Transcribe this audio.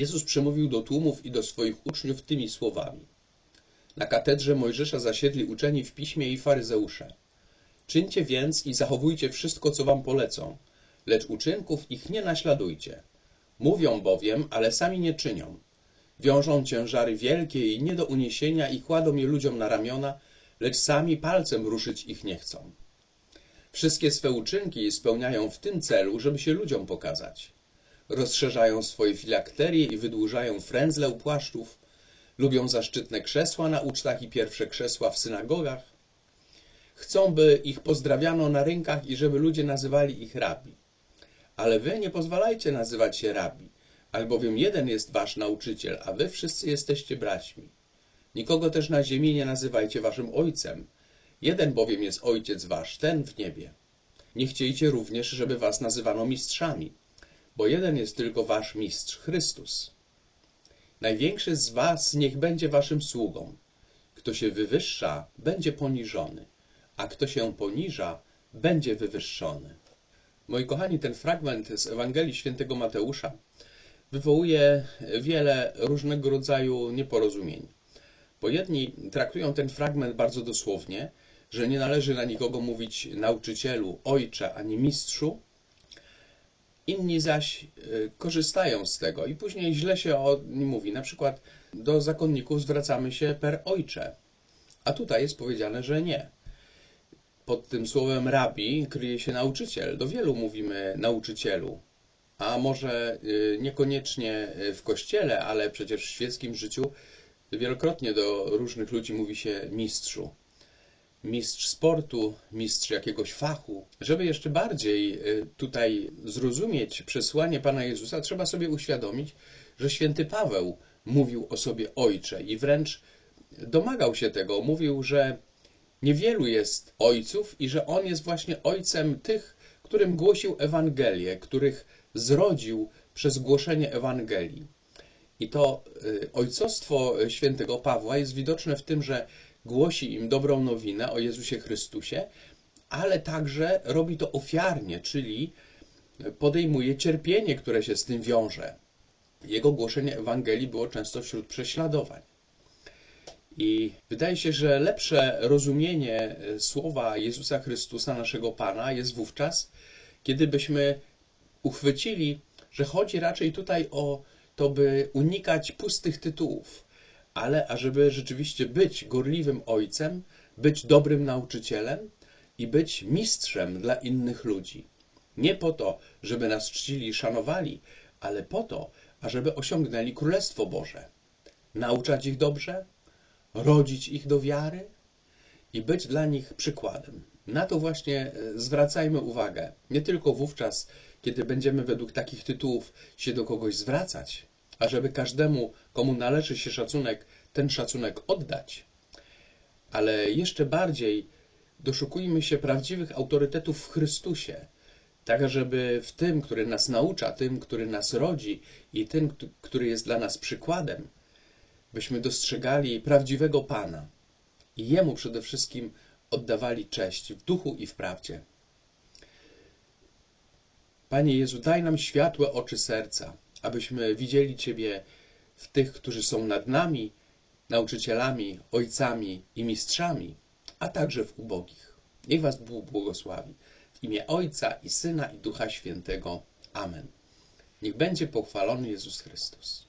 Jezus przemówił do tłumów i do swoich uczniów tymi słowami. Na katedrze Mojżesza zasiedli uczeni w piśmie i faryzeusze. Czyńcie więc i zachowujcie wszystko, co wam polecą, lecz uczynków ich nie naśladujcie. Mówią bowiem, ale sami nie czynią. Wiążą ciężary wielkie i nie do uniesienia i kładą je ludziom na ramiona, lecz sami palcem ruszyć ich nie chcą. Wszystkie swe uczynki spełniają w tym celu, żeby się ludziom pokazać. Rozszerzają swoje filakterie i wydłużają frędzle u płaszczów, lubią zaszczytne krzesła na ucztach i pierwsze krzesła w synagogach. Chcą, by ich pozdrawiano na rynkach i żeby ludzie nazywali ich rabi. Ale wy nie pozwalajcie nazywać się rabi, albowiem jeden jest wasz nauczyciel, a wy wszyscy jesteście braćmi. Nikogo też na ziemi nie nazywajcie waszym ojcem. Jeden bowiem jest ojciec wasz, ten w niebie. Nie chciejcie również, żeby was nazywano mistrzami, bo jeden jest tylko wasz mistrz, Chrystus. Największy z was niech będzie waszym sługą. Kto się wywyższa, będzie poniżony, a kto się poniża, będzie wywyższony. Moi kochani, ten fragment z Ewangelii Świętego Mateusza wywołuje wiele różnego rodzaju nieporozumień. Bo jedni traktują ten fragment bardzo dosłownie, że nie należy na nikogo mówić nauczycielu, ojcze ani mistrzu. Inni zaś y, korzystają z tego i później źle się o nim mówi. Na przykład do zakonników zwracamy się per ojcze, a tutaj jest powiedziane, że nie. Pod tym słowem rabi kryje się nauczyciel. Do wielu mówimy nauczycielu, a może y, niekoniecznie w kościele, ale przecież w świeckim życiu wielokrotnie do różnych ludzi mówi się mistrzu. Mistrz sportu, mistrz jakiegoś fachu. Żeby jeszcze bardziej y, tutaj zrozumieć przesłanie Pana Jezusa, trzeba sobie uświadomić, że święty Paweł mówił o sobie ojcze i wręcz domagał się tego. Mówił, że niewielu jest ojców i że on jest właśnie ojcem tych, którym głosił Ewangelię, których zrodził przez głoszenie Ewangelii. I to y, ojcostwo świętego Pawła jest widoczne w tym, że głosi im dobrą nowinę o Jezusie Chrystusie, ale także robi to ofiarnie, czyli podejmuje cierpienie, które się z tym wiąże. Jego głoszenie Ewangelii było często wśród prześladowań. I wydaje się, że lepsze rozumienie słowa Jezusa Chrystusa, naszego Pana, jest wówczas, kiedy byśmy uchwycili, że chodzi raczej tutaj o to, by unikać pustych tytułów, ale ażeby rzeczywiście być gorliwym ojcem, być dobrym nauczycielem i być mistrzem dla innych ludzi. Nie po to, żeby nas czcili i szanowali, ale po to, ażeby osiągnęli Królestwo Boże. Nauczać ich dobrze, rodzić ich do wiary i być dla nich przykładem. Na to właśnie e, zwracajmy uwagę. Nie tylko wówczas, kiedy będziemy według takich tytułów się do kogoś zwracać, a żeby każdemu, komu należy się szacunek, ten szacunek oddać, ale jeszcze bardziej doszukujmy się prawdziwych autorytetów w Chrystusie, tak żeby w tym, który nas naucza, tym, który nas rodzi i tym, który jest dla nas przykładem, byśmy dostrzegali prawdziwego Pana i Jemu przede wszystkim oddawali cześć w duchu i w prawdzie. Panie Jezu, daj nam światłe oczy serca, abyśmy widzieli Ciebie w tych, którzy są nad nami, nauczycielami, ojcami i mistrzami, a także w ubogich. Niech Was Bóg błogosławi. W imię Ojca i Syna i Ducha Świętego. Amen. Niech będzie pochwalony Jezus Chrystus.